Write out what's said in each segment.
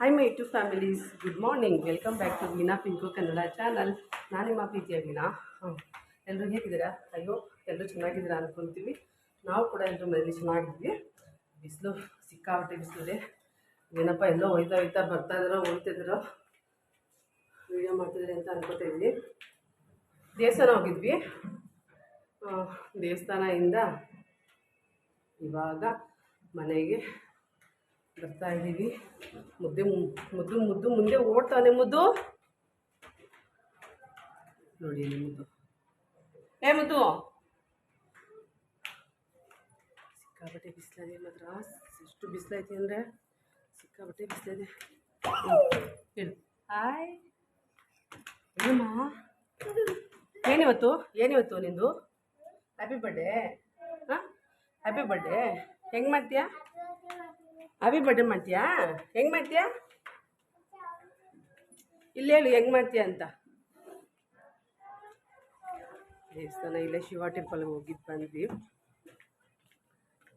Hi my to families good morning welcome back to Veena Pinku Kannada channel ನಾನು ನಿಮ್ಮ ಪ್ರೀತಿಯ ವೀನಾ ಹಾಂ. ಎಲ್ಲರೂ ಹೇಗಿದ್ದೀರಾ? ಅಯ್ಯೋ ಎಲ್ಲರೂ ಚೆನ್ನಾಗಿದ್ದೀರಾ ಅಂದ್ಕೊತೀವಿ ನಾವು ಕೂಡ ಎಲ್ಲರೂ ಮನೇಲಿ ಚೆನ್ನಾಗಿದ್ವಿ ಬಿಸಿಲು ಸಿಕ್ಕಾಪಟ್ಟೆ ಬಿಸಿಲಿದೆ ಏನಪ್ಪ, ಎಲ್ಲೋ ಹೋಯ್ತಾ ಹೋಯ್ತಾ ಬರ್ತಾ ಇದ್ದಾರೋ ಹೋಗ್ತಿದ್ದಾರೋ ವೀಡಿಯೋ ಮಾಡ್ತಿದ್ದಾರೆ ಅಂತ ಅನ್ಕೋತಾ ಇದ್ವಿ ದೇವಸ್ಥಾನ ಹೋಗಿದ್ವಿ. ದೇವಸ್ಥಾನದಿಂದ ಇವಾಗ ಮನೆಗೆ ಬರ್ತಾ ಇದ್ದೀವಿ. ಮುದ್ದೆ ಮುದ್ದು ಮುದ್ದು ಮುಂದೆ ಓಡ್ತಾನೆ ಮುದ್ದು. ನೋಡಿ ಮುದ್ದು. ಏ ಮುದ್ದು. ಸಿಕ್ಕಾಬಟ್ಟೆ ಬಿಸಿಲಿದೆ ಮಾತ್ರ ಎಷ್ಟು ಬಿಸಿಲೈತಿ ಅಂದರೆ ಸಿಕ್ಕಾಬಟ್ಟೆ ಬಿಸಿಲಿದೆ. ಹೇಳು. ಹಾಯ್ ಏನಮ್ಮ? ಏನಿವತ್ತು? ಏನಿವತ್ತು ನಿಂದು? ಹ್ಯಾಪಿ ಬರ್ಡೇ ಹಾಂ? ಹ್ಯಾಪಿ ಬರ್ಡೇ ಹೆಂಗೆ ಮಾಡ್ತೀಯಾ? ಹ್ಯಾಪಿ ಬಡ್ಡೆ ಮಾಡ್ತೀಯಾ? ಹೆಂಗ್ ಮಾಡ್ತೀಯಾ? ಇಲ್ಲಿ ಹೇಳು, ಹೆಂಗೆ ಮಾಡ್ತೀಯಾ ಅಂತ. ದೇವಸ್ಥಾನ ಇಲ್ಲೇ ಶಿವ ಟೆಂಪಲ್ಗೆ ಹೋಗಿದ್ದು ಬಂದ್ವಿ.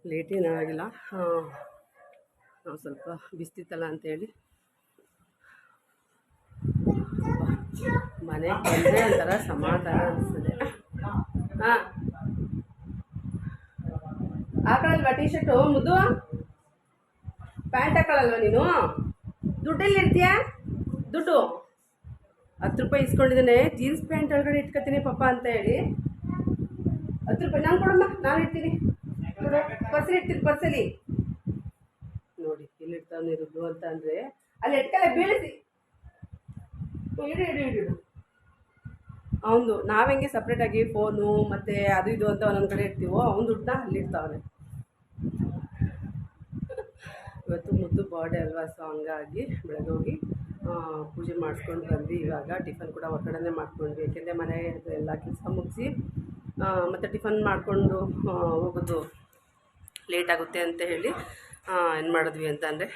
ಲೇಟೇನೂ ಆಗಿಲ್ಲ. ನಾವು ಸ್ವಲ್ಪ ಬಿಸ್ತಿತ್ತಲ್ಲ ಅಂತೇಳಿ. ಮನೆಗೆ ಬಂದರೆ ಒಂಥರ ಸಮಾಧಾನ ಅನಿಸ್ತದೆ ಹಾಂ. ಹಾಕೊಳ್ಳಲ್ವಾ ಟೀ ಶರ್ಟು ಮುದ್ದು? ಪ್ಯಾಂಟ್ ಹಾಕೊಳ್ಳಲ್ವ ನೀನು? ದುಡ್ಡೆಲ್ಲಿ ಇರ್ತೀಯಾ? ದುಡ್ಡು. ಹತ್ತು ರೂಪಾಯಿ ಇಸ್ಕೊಂಡಿದ್ದಾನೆ. ಜೀನ್ಸ್ ಪ್ಯಾಂಟ್ ಒಳಗಡೆ ಇಟ್ಕೊತೀನಿ ಪಾಪ ಅಂತ ಹೇಳಿ. ಹತ್ತು ರೂಪಾಯಿ. ನಾನು ಕೊಡಮ್ಮ, ನಾನು ಇಡ್ತೀನಿ. ಪರ್ಸಲ್ಲಿ ಇಡ್ತೀನಿ, ಪರ್ಸಲ್ಲಿ. ನೋಡಿ ಇಡ್ತಾನೆ ಇರೋದು ಅಂತ ಅಂದರೆ ಅಲ್ಲಿ ಇಟ್ಕಲ್ಲ ಬೀಳಿಸಿ. ಇಡು ಇಡು ಇಡು ಇಡು. ಅವನು ನಾವು ಹೆಂಗೆ ಸಪ್ರೇಟಾಗಿ ಫೋನು ಮತ್ತು ಅದು, ಇದು ಅಂತ ಒಂದೊಂದು ಕಡೆ ಇರ್ತೀವೋ ಅವ್ನು ದುಡ್ಡನ್ನ ಅಲ್ಲಿ ಇಡ್ತಾವನೆ. ಇವತ್ತು ಮುದ್ದು ಬರ್ಡೇ ಅಲ್ವಾ, ಸೊ ಹಂಗಾಗಿ ಬೆಳಗ್ಗೆ ಪೂಜೆ ಮಾಡಿಸ್ಕೊಂಡು ಬಂದ್ವಿ. ಇವಾಗ ಟಿಫನ್ ಕೂಡ ಹೊರಗಡೆನೇ ಮಾಡ್ಕೊಂಡ್ವಿ. ಯಾಕೆಂದರೆ ಮನೆ ಎಲ್ಲ ಕೆಲಸ ಮುಗಿಸಿ ಮತ್ತು ಟಿಫನ್ ಮಾಡಿಕೊಂಡು ಹೋಗೋದು ಲೇಟ್ ಆಗುತ್ತೆ ಅಂತ ಹೇಳಿ ಏನು ಮಾಡಿದ್ವಿ ಅಂತ ಅಂದರೆ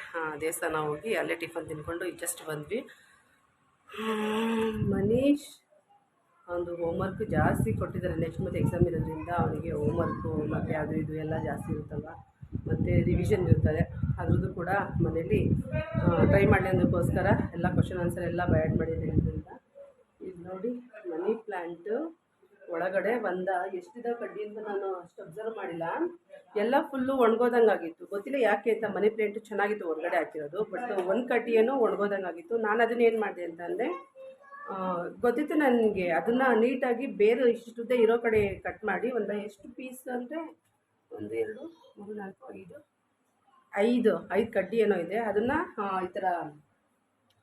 ದೇವಸ್ಥಾನ ಹೋಗಿ ಅಲ್ಲೇ ಟಿಫನ್ ತಿನ್ಕೊಂಡು ಜಸ್ಟ್ ಬಂದ್ವಿ. ಮನೀಶ್ ಒಂದು ಹೋಮ್ವರ್ಕ್ ಜಾಸ್ತಿ ಕೊಟ್ಟಿದ್ದಾರೆ ನೆಕ್ಸ್ಟ್ ಮತ್ತೆ ಎಕ್ಸಾಮ್ ಇರೋದ್ರಿಂದ ಅವನಿಗೆ ಹೋಮ್ವರ್ಕು ಮತ್ತು ಅದು ಇದು ಎಲ್ಲ ಜಾಸ್ತಿ ಇರುತ್ತಲ್ವ? ಮತ್ತು ರಿವಿಷನ್ ಇರ್ತದೆ. ಅದ್ರದ್ದು ಕೂಡ ಮನೇಲಿ ಟ್ರೈ ಮಾಡಲಿ ಅನ್ನೋದಕ್ಕೋಸ್ಕರ ಎಲ್ಲ ಕ್ವಶನ್ ಆನ್ಸರ್ ಎಲ್ಲ ಬಯಾಡ್ ಅಂತ. ಇದು ನೋಡಿ, ಮನಿ ಪ್ಲ್ಯಾಂಟ್ ಒಳಗಡೆ ಒಂದ ಎಷ್ಟಿದೆ ಕಡ್ಡಿ ಅಂತ ನಾನು ಅಷ್ಟು ಅಬ್ಸರ್ವ್ ಮಾಡಿಲ್ಲ. ಎಲ್ಲ ಫುಲ್ಲು ಒಣಗೋದಂಗಾಗಿತ್ತು ಗೊತ್ತಿಲ್ಲ ಯಾಕೆ ಅಂತ, ಮನಿ ಪ್ಲ್ಯಾಂಟು ಚೆನ್ನಾಗಿತ್ತು, ಹೊರಗಡೆ ಹಾಕಿರೋದು. ಬಟ್ ಒಂದು ಕಡ್ಡಿ ಏನೋ ಒಣಗೋದಂಗಾಗಿತ್ತು ನಾನು ಅದನ್ನ ಏನು ಮಾಡಿದೆ ಅಂತಂದರೆ ಗೊತ್ತಿತ್ತು ನನಗೆ ಅದನ್ನು ನೀಟಾಗಿ ಬೇರೆ ಇಷ್ಟುದ್ದೇ ಇರೋ ಕಡೆ ಕಟ್ ಮಾಡಿ ಒಂದು ಎಷ್ಟು ಪೀಸ್ ಅಂದರೆ, ಒಂದು ಎರಡು, ಮೂರು, ನಾಲ್ಕು, ಐದು ಐದು ಐದು ಕಡ್ಡಿ ಏನೋ ಇದೆ, ಅದನ್ನು ಈ ಥರ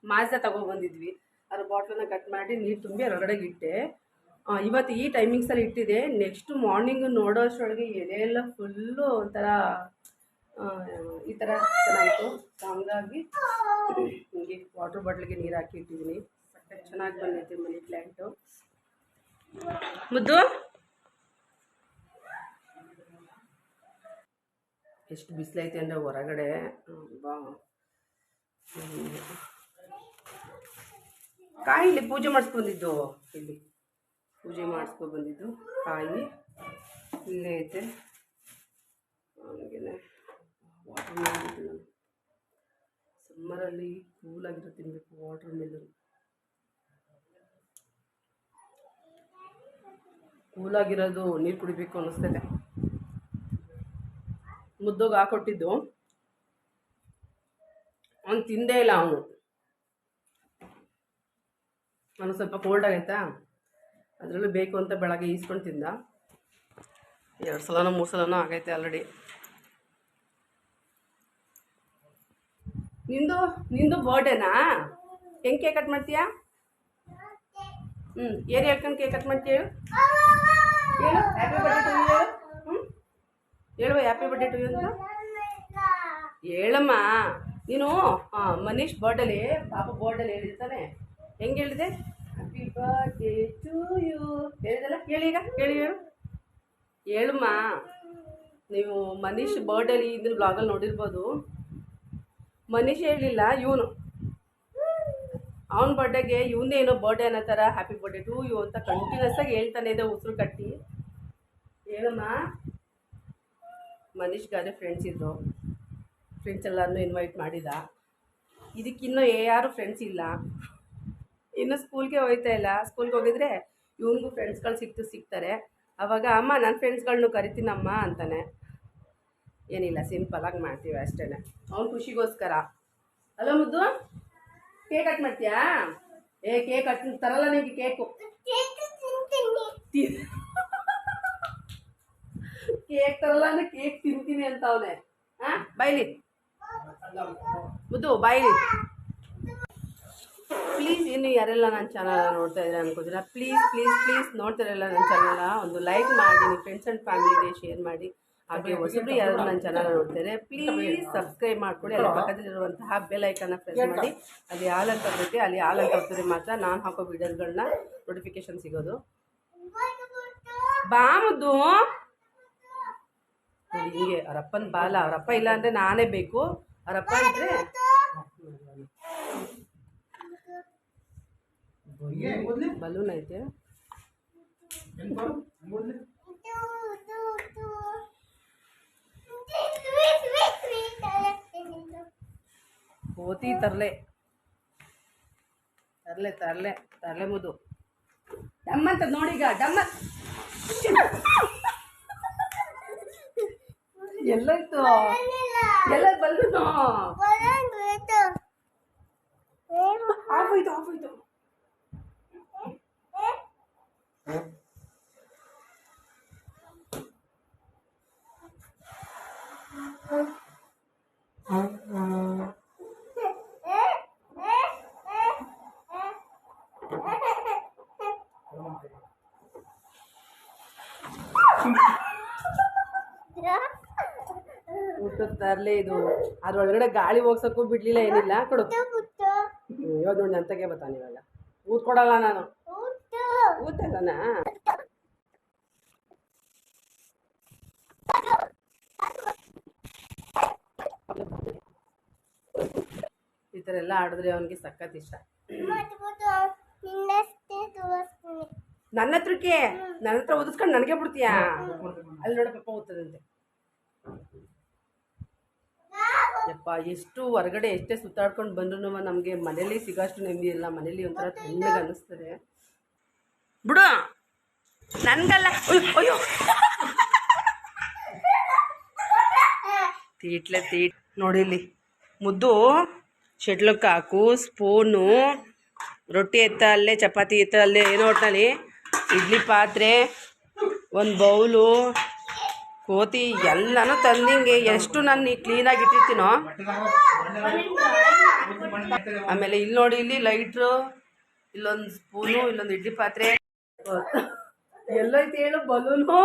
ಮಾಜ ತೊಗೊಬಂದಿದ್ವಿ ಅದ್ರ ಬಾಟ್ಲನ್ನ ಕಟ್ ಮಾಡಿ ನೀರು ತುಂಬಿ ಅದರೊಳಗಡೆ ಇಟ್ಟೆ. ಇವತ್ತು ಈ ಟೈಮಿಂಗ್ಸಲ್ಲಿ ಇಟ್ಟಿದೆ. ನೆಕ್ಸ್ಟ್ ಮಾರ್ನಿಂಗ್ ನೋಡೋ ಅಷ್ಟರೊಳಗೆ ಎಲೆ ಎಲ್ಲ ಫುಲ್ಲು ಒಂಥರ ಈ ಥರ ಚೆನ್ನಾಗಿತ್ತು. ಹಂಗಾಗಿ ಹಿಂಗೆ ವಾಟ್ರ್ ಬಾಟ್ಲಿಗೆ ನೀರು ಹಾಕಿ ಇಟ್ಟಿದ್ದೀನಿ. ಚೆನ್ನಾಗಿ ಬಂದೈತೆ ಮನಿ ಪ್ಲ್ಯಾಂಟು ಮುದ್ದು? ಎಷ್ಟು ಬಿಸಿಲೈತೆ ಅಂದರೆ ಹೊರಗಡೆ ಬಾ. ಕಾಯಿ ಇಲ್ಲಿ ಪೂಜೆ ಮಾಡಿಸ್ಕೊಂಡಿದ್ದು ಇಲ್ಲಿ. ಪೂಜೆ ಮಾಡಿಸ್ಕೊ ಬಂದಿದ್ದು ಕಾಯಿ. ಇಲ್ಲೇ ಐತೆ. ಹಾಗೇನೆ ವಾಟರ್ ಮೆಲನ್ ಸಮ್ಮರಲ್ಲಿ ಕೂಲಾಗಿರೋ ತಿನ್ನಬೇಕು ವಾಟರ್ ಮೆಲನ್ ಕೂಲಾಗಿರೋದು ನೀರು ಕುಡಿಬೇಕು ಅನ್ನಿಸ್ತೈತೆ. ಮುದ್ದೋಗಿ ಹಾಕೊಟ್ಟಿದ್ದು. ಅವ್ನು ತಿಂದೇ ಇಲ್ಲ ಅವನು. ಅವನು ಸ್ವಲ್ಪ ಕೋಲ್ಡ್ ಆಗೈತಾ? ಅದರಲ್ಲೂ ಬೇಕು ಅಂತ ಬೆಳಗ್ಗೆ ಈಸ್ಕೊಂಡು ತಿಂದ. ಎರಡು ಸಲನೋ, ಮೂರು ಸಲನೋ ಆಗೈತೆ ಆಲ್ರೆಡಿ ನಿಂದು ನಿಂದು ಬರ್ಡೇನಾ ಹೆಂಗೆ ಕೇಕ್ ಕಟ್ ಮಾಡ್ತೀಯಾ? ಹ್ಞೂ ಏನು ಹೇಳ್ಕೊಂಡು ಕೇಕ್ ಕಟ್ ಮಾಡ್ತೀಯ ಹ್ಞೂ ಹೇಳುವ ಹ್ಯಾಪಿ ಬರ್ಡೇ ಟು ಯು ಅಂತ? ಹೇಳಮ್ಮ. ನೀನು ಮನೀಶ್ ಬರ್ಡಲ್ಲಿ ಪಾಪ ಬರ್ಡಲ್ಲಿ ಹೇಳಿರ್ತಾನೆ. ಹೆಂಗೆ ಹೇಳಿದೆ? ಹ್ಯಾಪಿ ಬರ್ಡೇ ಟು ಯು ಹೇಳಿದಲ್ಲ ಹೇಳಿ ಈಗ ಹೇಳಿ ಹೇಳು. ಹೇಳಮ್ಮ. ನೀವು ಮನೀಶ್ ಬರ್ಡಲ್ಲಿ ಇದನ್ನ ಬ್ಲಾಗಲ್ಲಿ ನೋಡಿರ್ಬೋದು. ಮನೀಷ್ ಹೇಳಲಿಲ್ಲ ಇವನು. ಅವನ ಬರ್ಡೇಗೆ ಇವನೇನೋ ಬರ್ಡೇ ಅನ್ನೋ ಥರ ಹ್ಯಾಪಿ ಬರ್ಡೇ ಟು ಯು ಅಂತ ಕಂಟಿನ್ಯೂಸ್ ಆಗಿ ಹೇಳ್ತಾನೆ ಇದೆ ಉಸಿರು ಕಟ್ಟಿ. ಹೇಳಮ್ಮ. ಮನೀಶ್ಗಾದ್ರೆ ಫ್ರೆಂಡ್ಸ್ ಇದ್ದರು ಫ್ರೆಂಡ್ಸ್ ಎಲ್ಲರನ್ನೂ ಇನ್ವೈಟ್ ಮಾಡಿದ. ಇದಕ್ಕಿನ್ನೂ ಯಾರು ಫ್ರೆಂಡ್ಸ್ ಇಲ್ಲ. ಇನ್ನೂ ಸ್ಕೂಲ್ಗೆ ಹೋಗ್ತಾ ಇಲ್ಲ. ಸ್ಕೂಲ್ಗೆ ಹೋಗಿದ್ರೆ ಇವನಿಗೂ ಫ್ರೆಂಡ್ಸ್ಗಳು ಸಿಕ್ತು ಸಿಗ್ತಾರೆ ಆವಾಗ ಅಮ್ಮ ನನ್ನ ಫ್ರೆಂಡ್ಸ್ಗಳನ್ನೂ ಕರಿತೀನಮ್ಮ ಅಂತಾನೆ. ಏನಿಲ್ಲ ಸಿಂಪಲಾಗಿ ಮಾಡ್ತೀವಿ ಅಷ್ಟೇ ಅವ್ನು ಖುಷಿಗೋಸ್ಕರ. ಅಲೋ ಮುದ್ದು ಕೇಕ್ ಕಟ್ ಮಾಡ್ತೀಯಾ? ಏ ಕೇಕ್ ಕಟ್ ತರಲ್ಲ ನಿಮಗೆ ಕೇಕು ಕೇಕ್ ತರಲ್ಲ ಅಂದ್ರೆ ಕೇಕ್ ತಿಂತೀನಿ ಅಂತ ಅವನೆ. ಬೈಲಿ. ಬಾಯ್ಲಿ ಮುದ್ದು ಬೈಲಿ. ಪ್ಲೀಸ್ ಇನ್ನು ಯಾರೆಲ್ಲ ನನ್ನ ಚಾನಲ್ ನೋಡ್ತಾ ಇದ್ದಾರೆ ಅನ್ಕೋತೀರಾ? ಪ್ಲೀಸ್ ಪ್ಲೀಸ್ ಪ್ಲೀಸ್ ನೋಡ್ತಾರಲ್ಲ ನನ್ನ ಚಾನಲ್ ಒಂದು ಲೈಕ್ ಮಾಡಿ, ನಿಮ್ಮ ಫ್ರೆಂಡ್ಸ್ ಆ್ಯಂಡ್ ಫ್ಯಾಮಿಲಿಗೆ ಶೇರ್ ಮಾಡಿ. ಹಾಗೆ ಹೊಸಬ್ರು ಯಾರು ನನ್ನ ಚಾನಲ್ ನೋಡ್ತಾರೆ ಪ್ಲೀಸ್ ಸಬ್ಸ್ಕ್ರೈಬ್ ಮಾಡ್ಕೊಳ್ಳಿ. ಅಲ್ಲಿ ಪಕ್ಕದಲ್ಲಿರುವಂತಹ ಬೆಲ್ ಐಕನ್ನ ಪ್ರೆಸ್ ಮಾಡಿ. ಅಲ್ಲಿ ಹಾಲನ್ನು ಅಂತ ಬರುತ್ತೆ. ಅಲ್ಲಿ ಹಾಲನ್ನು ಅಂತ ಮಾತ್ರ. ನಾನು ಹಾಕೋ ವಿಡಿಯೋಗಳನ್ನ ನೋಟಿಫಿಕೇಶನ್ ಸಿಗೋದು. ಬಾ ಮುದ್ದು. ನೋಡಿ ಹಿಂಗೆ ಅವರಪ್ಪನ ಬಾಲ ಅವರಪ್ಪ ಇಲ್ಲ ಅಂದರೆ ನಾನೇ ಬೇಕು. ಅವರಪ್ಪ ಅಂದ್ರೆ ಬಲೂನ್ ಐತೆ. ಕೋತಿ ತರಲೆ. ತರಲೆ ತರ್ಲೆ ತರ್ಲೆ ಮುದು ಡಮ್ಮಂತ ನೋಡಿಗ ಡಮ್ಮ. ಎಲ್ಲೋಯ್ತು ಎಲ್ಲ ಬಲ್ಲೂನು ಆಫೋಯ್ತು ಆಫೋಯ್ತು ತರಲೆ ಇದು. ಅದ್ರೊಳಗಡೆ ಗಾಳಿ ಹೋಗ್ಸಕ್ಕೂ ಬಿಡ್ಲಿಲ್ಲ ಏನಿಲ್ಲ. ಕೊಡು. ಇವಾಗ ನೋಡಿ ನಂತಗೆ ಬರ್ತಾನೆ ಇವಾಗ. ಊದ್ ಕೊಡಲ್ಲ ನಾನು. ಊದಲ್ಲನಾ ಈ ಥರ ಎಲ್ಲ ಆಡಿದ್ರೆ ಅವನಿಗೆ ಸಖತ್ ಇಷ್ಟ. ನನ್ನ ಹತ್ರಕ್ಕೆ ನನ್ನ ಹತ್ರ ಓದಿಸ್ಕೊಂಡು ನನಗೆ ಬಿಡ್ತೀಯಾ? ಅಲ್ಲಿ ನೋಡ ಯಪ್ಪ ಎಷ್ಟು ಹೊರಗಡೆ ಎಷ್ಟೇ ಸುತ್ತಾಡ್ಕೊಂಡು ಬಂದ್ರು ನಮಗೆ ಮನೇಲಿ ಸಿಗೋಷ್ಟು ನೆಮ್ಮದಿ ಇಲ್ಲ. ಮನೇಲಿ ಒಂಥರ ತಣ್ಣಗೆ ಅನ್ನಿಸ್ತದೆ. ಬಿಡು. ನನಗಲ್ಲ. ಅಯ್ಯೋ, ಅಯ್ಯೋ. ತೀಟ್ಲೆ ತೀಟ್. ನೋಡಿಲಿ ಮುದ್ದು ಶೆಟ್ಲಕ್ಕೆ ಹಾಕು ಸ್ಪೂನು ರೊಟ್ಟಿ ಎತ್ತ ಅಲ್ಲೇ ಚಪಾತಿ ಎತ್ತ ಅಲ್ಲೇ ಏನೋ ಒಟ್ಟಿನಲ್ಲಿ ಇಡ್ಲಿ ಪಾತ್ರೆ ಒಂದು ಬೌಲು ಕೋತಿ ಎಲ್ಲನೂ ತಂದಿಂಗೆ ಎಷ್ಟು ನಾನು ಕ್ಲೀನಾಗಿ ಇಟ್ಟಿರ್ತೀನೋ. ಆಮೇಲೆ ಇಲ್ಲಿ ನೋಡಿ, ಇಲ್ಲಿ ಲೈಟ್ರು, ಇಲ್ಲೊಂದು ಸ್ಪೂನು, ಇಲ್ಲೊಂದು ಇಡ್ಲಿ ಪಾತ್ರೆ. ಎಲ್ಲೈತೆ ಹೇಳು, ಬಲೂನು.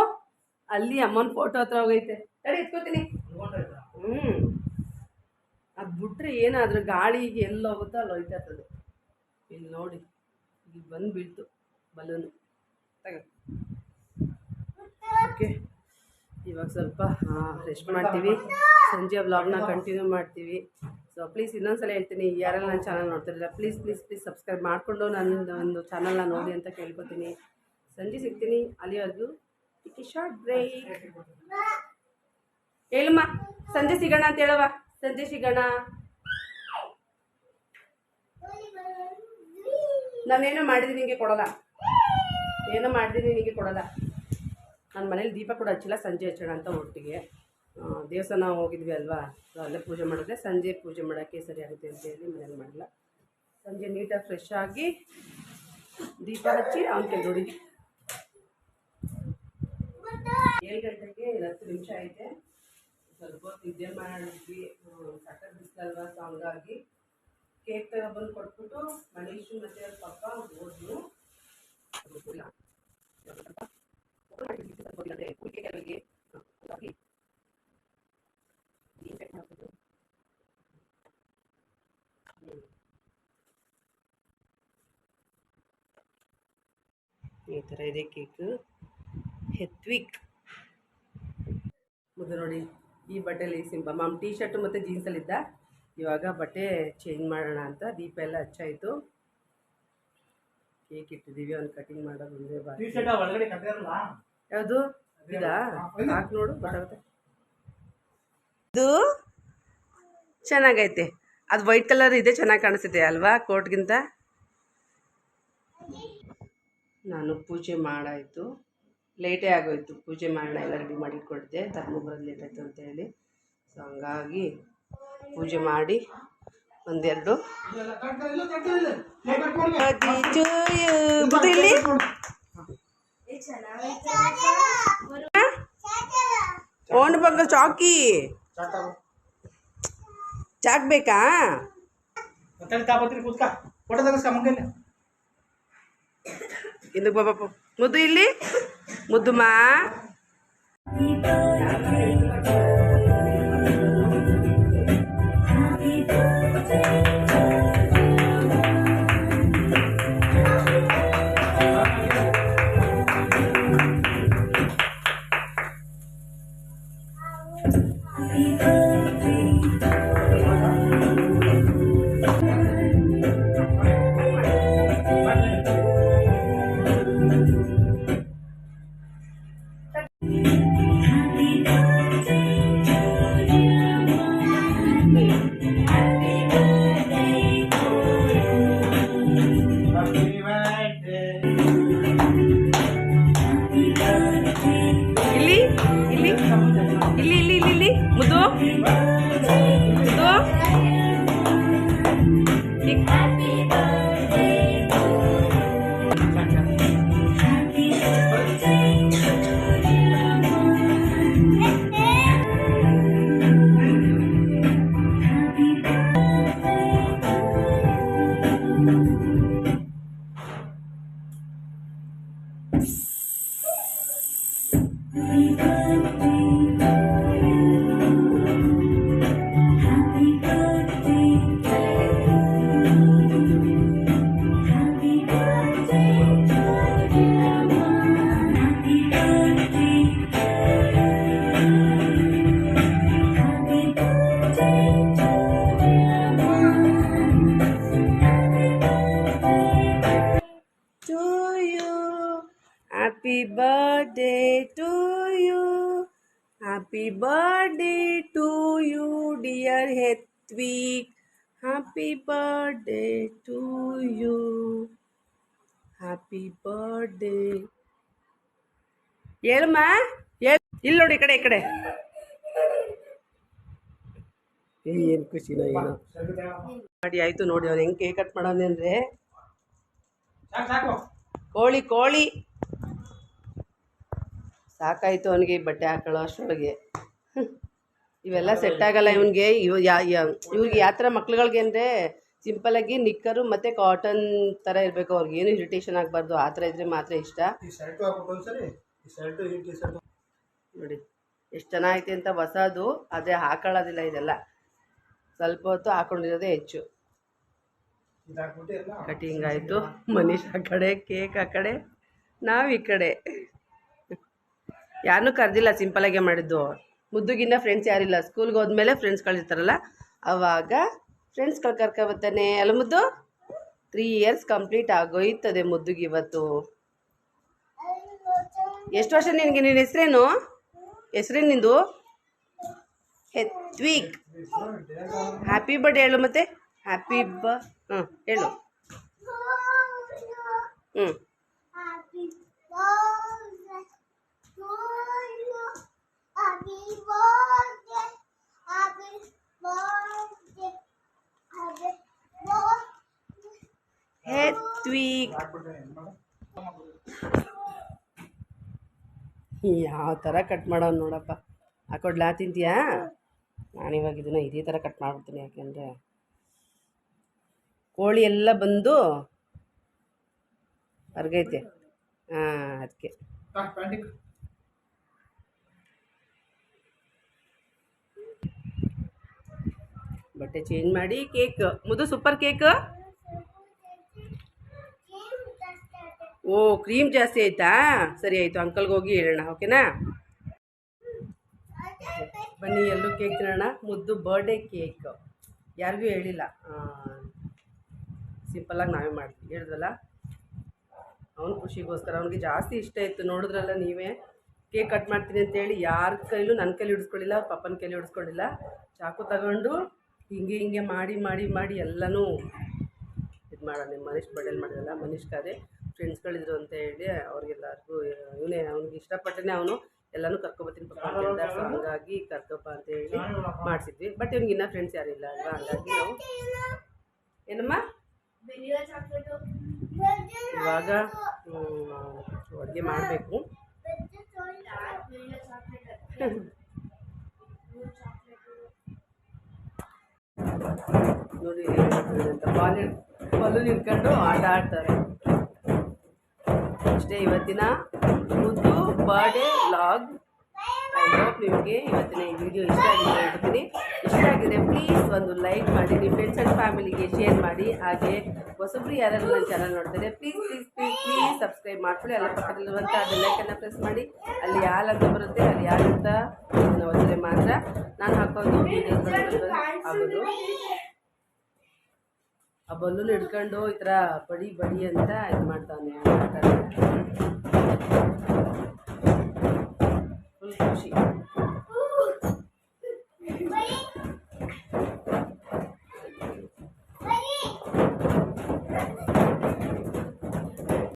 ಅಲ್ಲಿ ಅಮ್ಮನ ಫೋಟೋ ಹತ್ರ ಹೋಗೈತೆ. ತಡಿ ಎತ್ಕೋತೀನಿ. ಹ್ಞೂ ಅದು ಬಿಟ್ರೆ ಏನಾದರೂ ಗಾಳಿಗೆ ಎಲ್ಲಿ ಹೋಗುತ್ತೋ ಅಲ್ಲಿ ಹೋಯ್ತಾ ಇರ್ತದೆ. ಇಲ್ಲಿ ನೋಡಿ, ಇಲ್ಲಿ ಬಂದು ಬೀಳ್ತು ಬಲೂನು. ತಗೋ. ಓಕೆ. ಇವಾಗ ಸ್ವಲ್ಪ ರೆಸ್ಟ್ ಮಾಡ್ತೀವಿ. ಸಂಜೆ ವ್ಲಾಗ್ನ ಕಂಟಿನ್ಯೂ ಮಾಡ್ತೀವಿ. ಸೊ ಪ್ಲೀಸ್ ಇನ್ನೊಂದ್ಸಲ ಹೇಳ್ತೀನಿ ಯಾರೆಲ್ಲ ನನ್ನ ಚಾನಲ್ ನೋಡ್ತಿರಲಿಲ್ಲ ಪ್ಲೀಸ್ ಪ್ಲೀಸ್ ಪ್ಲೀಸ್ ಸಬ್ಸ್ಕ್ರೈಬ್ ಮಾಡಿಕೊಂಡು ನನ್ನ ಒಂದು ಚಾನಲ್ನ ನೋಡಿ ಅಂತ ಕೇಳ್ಕೊತೀನಿ. ಸಂಜೆ ಸಿಗ್ತೀನಿ ಅಲ್ಲಿವರೆಗೂ. ಶಾರ್ಟ್ ಬ್ರೇಕ್ ಹೇಳಮ್ಮ ಸಂಜೆ ಸಿಗೋಣ ಅಂತ ಹೇಳವ ಸಂಜೆ ಸಿಗೋಣ. ನಾನೇನೋ ಮಾಡಿದ್ದೀನಿ ನಿಮಗೆ ಕೊಡೋಲ್ಲ. ಏನೋ ಮಾಡಿದೀನಿ ನಿಮಗೆ ಕೊಡಲ್ಲ. ನನ್ನ ಮನೇಲಿ ದೀಪ ಕೂಡ ಹಚ್ಚಿಲ್ಲ, ಸಂಜೆ ಹಚ್ಚೋಣ ಅಂತ ಒಟ್ಟಿಗೆ. ದೇವಸ್ಥಾನ ಹೋಗಿದ್ವಿ ಅಲ್ವಾ? ಅಲ್ಲೇ ಪೂಜೆ ಮಾಡಿದ್ರೆ ಸಂಜೆ ಪೂಜೆ ಮಾಡೋಕ್ಕೆ ಸರಿ ಆಗುತ್ತೆ ಅಂತ ಹೇಳಿ ಮನೇಲಿ ಮಾಡಿಲ್ಲ. ಸಂಜೆ ನೀಟಾಗಿ ಫ್ರೆಶ್ ಆಗಿ ದೀಪ ಹಚ್ಚಿ ಅವ್ನ ನೋಡಿ. ಏಳು ಗಂಟೆಗೆ ಹತ್ತು ನಿಮಿಷ ಐತೆ. ಸ್ವಲ್ಪ ಹೊತ್ತು ನಿದ್ದೆ ಮಾಡಿದ್ವಿ. ಸಕ್ಕರೆ ಬಿಸಿಲಲ್ವಾ ಸೊ ಹಂಗಾಗಿ ಕೇಕ್ ತಗೊಬಂದು ಕೊಟ್ಬಿಟ್ಟು ಮನೀಶು ಮತ್ತು ಅವ್ರ ಪಪ್ಪ ಹೋದ್ರು ಗೊತ್ತಿಲ್ಲ ಈ ಥರ ಇದೆ ಕೇಕ್. ಹೆತ್ವಿಕ್ ಮೊದಲು ನೋಡಿ ಈ ಬಟ್ಟೆಲಿ ಸಿಂಪ ಮಾಮ್ ಟೀ ಶರ್ಟ್ ಮತ್ತು ಜೀನ್ಸಲ್ಲಿದ್ದ ಇವಾಗ ಬಟ್ಟೆ ಚೇಂಜ್ ಮಾಡೋಣ ಅಂತ ದೀಪ ಎಲ್ಲ ಹಚ್ಚಾಯಿತು. ಕೇಕ್ ಇಟ್ಟಿದ್ದೀವಿ ಅವ್ನು ಕಟಿಂಗ್ ಮಾಡೋದು ಒಂದೇ ಬಾರಿ ಒಳಗಡೆ ಕಟ್ಟಿರಲ್ಲ ಯಾವುದು? ಇದಾ? ಹಾಕಿ ನೋಡು ಗೊತ್ತಾಗುತ್ತೆ. ಇದು ಚೆನ್ನಾಗೈತೆ. ಅದು ವೈಟ್ ಕಲರ್ ಇದೆ ಚೆನ್ನಾಗಿ ಕಾಣಿಸುತ್ತೆ ಅಲ್ವಾ ಕೋಟ್ಗಿಂತ? ನಾನು ಪೂಜೆ ಮಾಡಾಯಿತು. ಲೇಟೇ ಆಗೋಯ್ತು. ಪೂಜೆ ಮಾಡೋಣ ಎಲ್ಲ ರೆಡಿ ಮಾಡಿ ಧರ್ಮ ಬರೋದು ಲೇಟ್ ಆಯಿತು ಅಂತ ಹೇಳಿ. ಸೊ ಹಂಗಾಗಿ ಪೂಜೆ ಮಾಡಿ ಒಂದೆರಡು. ಓಣ್ ಬಂಗ ಚಾಕಿ. ಚಾಕ್ ಬೇಕಾ? ಇಂದಕ್ಕೆ ಬಾಬಪ್ಪ ಮುದ್ದು ಇಲ್ಲಿ? ಮುದ್ದುಮ್ಮ birthday to you dear Hethvik happy birthday to you happy birthday ಹೇಳಮ್ಮ? ಹೇಳ. ಇಲ್ಲಿ ನೋಡಿ ಕಡೆ ಈ ಕಡೆ. ಏನು ಖುಷಿನ ಏನು. ಮಾಡಿ ಆಯಿತು ನೋಡಿ ಅವ್ರು ಹೆಂಗೆ ಕೇಕ್ ಕಟ್ ಮಾಡೋಣ ಅಂದರೆ. ಕೋಳಿ ಕೋಳಿ. ಸಾಕಾಯ್ತು ಅವನಿಗೆ ಬಟ್ಟೆ ಹಾಕೊಳ್ಳೋ ಅಷ್ಟರೊಳಗೆ. ಇವೆಲ್ಲ ಸೆಟ್ ಆಗಲ್ಲ ಇವನಿಗೆ. ಇವ್ ಇವ್ರಿಗೆ ಯಾವ ಥರ ಮಕ್ಳುಗಳಿಗೆ ಅಂದರೆ ಸಿಂಪಲಾಗಿ ನಿಕ್ಕರು ಮತ್ತು ಕಾಟನ್ ಥರ ಇರಬೇಕು. ಅವ್ರಿಗೆ ಏನು ಇರಿಟೇಷನ್ ಆಗಬಾರ್ದು. ಆ ಥರ ಇದ್ರೆ ಮಾತ್ರ ಇಷ್ಟ. ನೋಡಿ ಎಷ್ಟು ಚೆನ್ನಾಗೈತೆ ಅಂತ ಹೊಸದು ಅದೇ ಹಾಕೊಳ್ಳೋದಿಲ್ಲ ಇದೆಲ್ಲ. ಸ್ವಲ್ಪ ಹೊತ್ತು ಹಾಕೊಂಡಿರೋದೇ ಹೆಚ್ಚು. ಕಟಿಂಗ್ ಆಯಿತು. ಮನೀಶ್ ಆ ಕಡೆ ಕೇಕ್ ಆ ಕಡೆ ನಾವು ಈ ಕಡೆ. ಯಾರನ್ನೂ ಕರೆದಿಲ್ಲ ಸಿಂಪಲಾಗೆ ಮಾಡಿದ್ದು. ಮುದ್ದುಗಿನ್ನ ಫ್ರೆಂಡ್ಸ್ ಯಾರಿಲ್ಲ. ಸ್ಕೂಲ್ಗೆ ಹೋದ್ಮೇಲೆ ಫ್ರೆಂಡ್ಸ್ ಆವಾಗ ಅವಾಗ ಫ್ರೆಂಡ್ಸ್ಗಳು ಕರ್ಕೊಬರ್ತಾನೆ. ಅಲ್ಲ ಮುದ್ದು? ತ್ರೀ ಇಯರ್ಸ್ ಕಂಪ್ಲೀಟ್ ಆಗೋಯ್ತದೆ ಮುದ್ದುಗೆ ಇವತ್ತು. ಎಷ್ಟು ವರ್ಷ ನಿನಗೆ? ನಿನ್ನ ಹೆಸ್ರೇನು? ಹೆಸ್ರೇನು ನಿಂದು? ಹೆತ್ವೀಕ್. ಹ್ಯಾಪಿ ಬರ್ಡೇ ಹೇಳು ಮತ್ತೆ. ಹ್ಯಾಪಿ ಬ ಹಾಂ ಹೇಳು ಹ್ಞೂ Happy birthday to you. Happy birthday. Happy birthday. Happy birthday. ಹೆತ್ವಿಕ್ ಹಾಕ್ಬಿಟ್ರೆ ಏನು ಮಾಡು ಯಾವ ಥರ ಕಟ್ ಮಾಡೋನು ನೋಡಪ್ಪ. ಹಾಕೊಡ್ಲಾ ತಿಂತೀಯಾ? ಇವಾಗ ಇದನ್ನು ಇದೇ ಥರ ಕಟ್ ಮಾಡ್ಬಿಡ್ತೀನಿ ಯಾಕೆಂದರೆ ಕೋಳಿ ಎಲ್ಲ ಬಂದು ಹೊರಗೈತೆ ಹಾಂ ಅದಕ್ಕೆ ಬಟ್ಟೆ ಚೇಂಜ್ ಮಾಡಿ ಕೇಕ್ ಮುದು ಸೂಪರ್ ಕೇಕ್ ಓ ಕ್ರೀಮ್ ಜಾಸ್ತಿ ಆಯ್ತಾ? ಸರಿ ಆಯಿತು ಅಂಕಲ್ಗೆ ಹೋಗಿ ಹೇಳೋಣ ಓಕೆನಾ ಬನ್ನಿ, ಎಲ್ಲೂ ಕೇಕ್ ತಿನ್ನೋಣ. ಮುದ್ದು ಬರ್ಡೇ ಕೇಕ್ ಯಾರಿಗೂ ಹೇಳಿಲ್ಲ. ಸಿಂಪಲ್ಲಾಗಿ ನಾವೇ ಮಾಡ್ತೀವಿ. ಹೇಳಿದ್ವಲ್ಲ? ಅವನು ಖುಷಿಗೋಸ್ಕರ. ಅವನಿಗೆ ಜಾಸ್ತಿ ಇಷ್ಟ ಇತ್ತು ನೋಡಿದ್ರಲ್ಲ ನೀವೇ. ಕೇಕ್ ಕಟ್ ಮಾಡ್ತೀನಿ ಅಂತೇಳಿ ಯಾರ ಕೈಲೂ ನನ್ನ ಕೈಲಿ ಹಿಡಿಸ್ಕೊಳ್ಳಿಲ್ಲ ಪಪ್ಪನ ಕೈಲಿ ಹಿಡಿಸ್ಕೊಂಡಿಲ್ಲ ಚಾಕು ತಗೊಂಡು ಹಿಂಗೆ ಹಿಂಗೆ ಮಾಡಿ ಮಾಡಿ ಮಾಡಿ ಎಲ್ಲನೂ ಇದು ಮಾಡೋಣ ಮನೀಶ್ ಮಾಡಿದ್ರಲ್ಲ ಮಾಡಿದಲ್ಲ ಮನೀಶ್ಗಾದೆ ಫ್ರೆಂಡ್ಸ್ಗಳಿದ್ರು ಅಂತ ಹೇಳಿ ಅವ್ರಿಗೆಲ್ಲರಿಗೂ ಇವನೇ ಅವ್ನಿಗೆ ಇಷ್ಟಪಟ್ಟನೇ ಅವನು ಎಲ್ಲನೂ ಕರ್ಕೊಬತ್ತೀನಿ ಪಪ್ಪ ಸೊ ಹಂಗಾಗಿ ಕರ್ಕೊಪ್ಪ ಅಂತ ಹೇಳಿ ಮಾಡಿಸಿದ್ವಿ. ಬಟ್ ಇವ್ನಿಗೆ ಇನ್ನೂ ಫ್ರೆಂಡ್ಸ್ ಯಾರು ಇಲ್ಲ ಅಲ್ವಾ? ಹಂಗಾಗಿ ನಾವು ಏನಮ್ಮ? ಇವಾಗ ಅಡುಗೆ ಮಾಡಬೇಕು. ನೋಡಿ ಅಂತ. ಬಾಲ್ ಬಾಲು ನಿಂತ್ಕೊಂಡು ಆಟ ಆಡ್ತಾರೆ. ಅಷ್ಟೇ ಇವತ್ತಿನ ಮುದ್ದು ಬರ್ಡೇ ಲಾಗ್ ಐ ನಿಮಗೆ ಇವತ್ತಿನ ಈ ವಿಡಿಯೋ ಇಷ್ಟ ಆಗಿದೆ ಹೇಳ್ತೀನಿ ಇಷ್ಟ ಆಗಿದೆ ಪ್ಲೀಸ್ ಒಂದು ಲೈಕ್ ಮಾಡಿ ನಿಮ್ಮ ಫ್ರೆಂಡ್ಸ್ ಆ್ಯಂಡ್ ಫ್ಯಾಮಿಲಿಗೆ ಶೇರ್ ಮಾಡಿ. ಹಾಗೆ ಹೊಸಬ್ರು ಯಾರಾದರೂ ನನ್ನ ಚಾನಲ್ ನೋಡ್ತಾರೆ please please please please subscribe ಮಾಡ್ಕೊಳ್ಳಿ. ಅಲ್ಲ ಪಕ್ಕದಲ್ಲಿರುವಂಥ ಲೈಕನ್ನು ಪ್ರೆಸ್ ಮಾಡಿ. ಅಲ್ಲಿ ಯಾರಂತ ಬರುತ್ತೆ, ಅಲ್ಲಿ ಯಾರಂತ ಅದನ್ನು ಮಾತ್ರ. ನಾನು ಹಾಕೋದು ವೀಡಿಯೋಸ್ ಆಗೋದು ಆ ಬಲ್ಲೂನ್ ಹಿಡ್ಕೊಂಡು ಈ ಥರ ಬಡಿ ಬಡಿ ಅಂತ ಇದು ಮಾಡ್ತಾನೆ. ಫುಲ್ ಖುಷಿ.